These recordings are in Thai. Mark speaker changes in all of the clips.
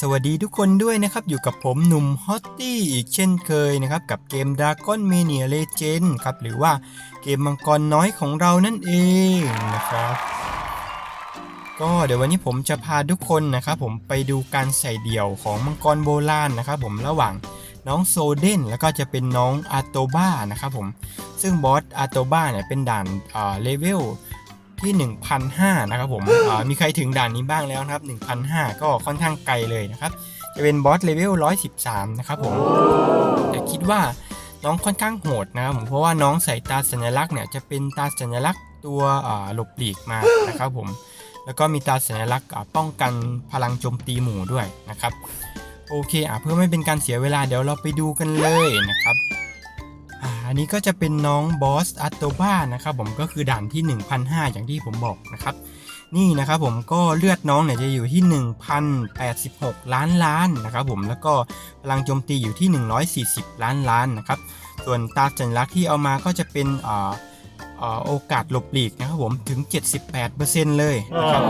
Speaker 1: สวัสดีทุกคนด้วยนะครับ อยู่กับผมหนุ่มฮอตตี้อีกเช่นเคยนะครับ กับเกม Dragon Mania Legend ครับ หรือว่าเกมมังกรน้อยของเรานั่นเองนะครับ ก็เดี๋ยววันนี้ผมจะพาทุกคนนะครับผมไปดูการใส่เดี่ยวของมังกรโบราณนะครับผมระหว่างน้องโซเดนแล้วก็จะเป็นน้องอาโตบ้านะครับผมซึ่งบอสอาโตบ้าเนี่ยเป็นด่านเลเวล ที่1,500นะครับผมมีใครถึงด่านนี้บ้างแล้วนะครับ1,500ก็ค่อนข้างไกลเลยนะครับ จะเป็นบอสเลเวล 113 นะครับผม แต่คิดว่าน้องค่อนข้างโหดนะครับผมเพราะว่าน้องใส่ตาสัญลักษณ์เนี่ยจะเป็นตาสัญลักษณ์ตัวหลบหลีกมานะครับผม แล้วก็มีตาสัญลักษณ์ป้องกันพลังโจมตีหมู่ด้วยนะครับ โอเคอะเพื่อไม่เป็นการเสียเวลาเดี๋ยวเราไปดูกันเลยนะครับ อันนี้ก็จะเป็นน้องบอสอัตโตบ้านะครับผมก็คือด่านที่1,500อย่างที่ผมบอกนะครับนี่นะครับผมก็เลือดน้องเนี่ยจะอยู่ที่ 1,086 ล้านล้านนะครับผมแล้วก็พลังโจมตีอยู่ที่ 140 ล้านล้านนะครับส่วนตาสัญลักษณ์ที่เอามาก็จะเป็นอ่าโอกาสหลบหลีกนะครับผมถึง 78%เลยนะครับ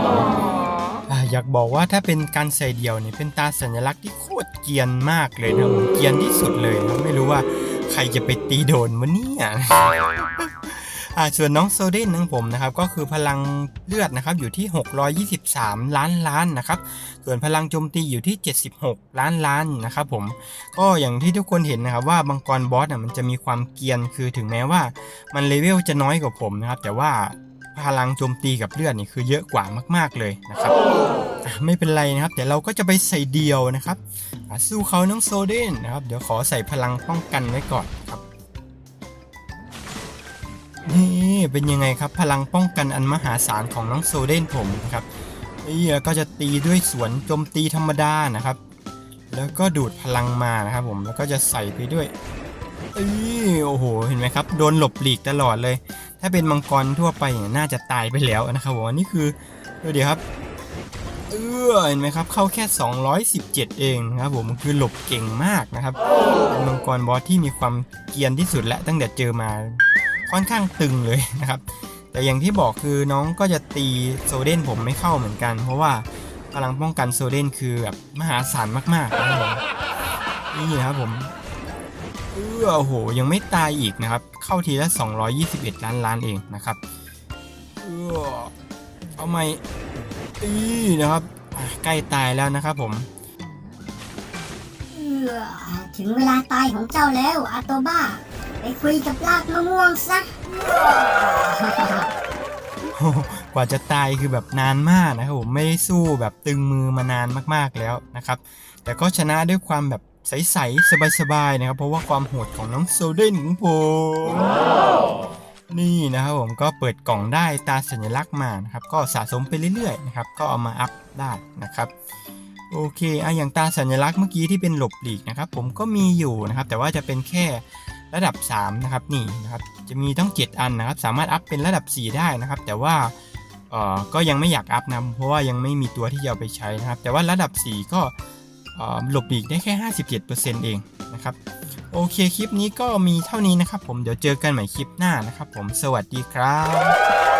Speaker 1: ออยากบอกว่าถ้าเป็นการใส่เดี่ยวเนี่ยเป็นตาสัญลักษณ์ที่โคตรเกียนมากเลยนะผมเกียนที่สุดเลยนะไม่รู้ว่า ใครจะไปตีโดนมันเนี่ยอ่าส่วนน้องโซเดนของผมนะครับก็คือพลังเลือดนะครับอยู่ที่ 623 ล้านล้านนะครับส่วนพลังโจมตีอยู่ที่ 76 ล้านล้านนะครับผมก็อย่างที่ทุกคนเห็นนะครับว่ามังกรบอสอะมันจะมีความเกียนคือถึงแม้ว่า มันเลเวลจะน้อยกว่าผมนะครับแต่ว่าพลังโจมตีกับเลือดนี่คือเยอะกว่ามาก ๆเลยนะครับ ไม่เป็นไรนะครับเดี๋ยวเราก็จะไปใส่เดียวนะครับ สู้เขาน้องโซเดนนะครับ เดี๋ยวขอใส่พลังป้องกันไว้ก่อนครับ นี่เป็นยังไงครับพลังป้องกันอันมหาศาลของน้องโซเดนผมนะครับนี่ก็จะตีด้วยสวนโจมตีธรรมดานะครับ แล้วก็ดูดพลังมานะครับผมแล้วก็จะใส่ไปด้วยเอ้ยโอ้โหเห็นไหมครับโดนหลบหลีกตลอดเลย ถ้าเป็นมังกรทั่วไปเนี่ยน่าจะตายไปแล้วนะครับผมอันนี้คือดูเดี๋ยวครับ เออเห็นไหมครับ เข้าแค่ 217 เองนะครับผมคือหลบเก่งมากนะครับเป็นมังกรบอสที่มีความเกียนที่สุดและตั้งแต่เจอมาค่อนข้างตึงเลยนะครับ แต่อย่างที่บอกคือน้องก็จะตีโซเดนผมไม่เข้าเหมือนกัน เพราะว่าพลังป้องกันโซเดนคือแบบมหาศาลมากๆนะครับผมนี่นะครับผมเออโอ้โห ยังไม่ตายอีกนะครับ เข้าทีละ 221 ล้านล้านเองนะครับเออเอาไม่ อีนะครับอะใกล้ตายแล้วนะครับผม
Speaker 2: เอื้อถึงเวลาตายของเจ้าแล้วอาโตบ้า ไปคุยกับลากมะม่วงซะ
Speaker 1: โอ้โหกว่าจะตายคือแบบนานมากนะครับผมไม่ได้สู้แบบตึงมือมานานมากๆแล้วนะครับ แต่ก็ชนะด้วยความแบบใสๆสบายๆนะครับ เพราะว่าความโหดของน้องโซเดนของผม นี่นะครับผมก็เปิดกล่องได้ตาสัญลักษณ์มานะครับก็สะสมไปเรื่อยๆนะครับก็เอามาอัพได้นะครับโอเคอะอย่างตาสัญลักษณ์เมื่อกี้ที่เป็นหลบหลีกนะครับผมก็มีอยู่นะครับแต่ว่าจะเป็นแค่ระดับ 3 นะครับนี่นะครับจะมีต้อง 7 อันนะครับ สามารถอัพเป็นระดับ 4 ได้นะครับ แต่ว่าเอ่อก็ยังไม่อยากอัพนะเพราะว่ายังไม่มีตัวที่จะเอาไปใช้นะครับ แต่ว่าระดับ 4 ก็ หลบหลีกได้แค่ 57%เองนะครับโอเคคลิปนี้ก็มีเท่านี้นะครับผมเดี๋ยวเจอกันใหม่คลิปหน้านะครับผมสวัสดีครับ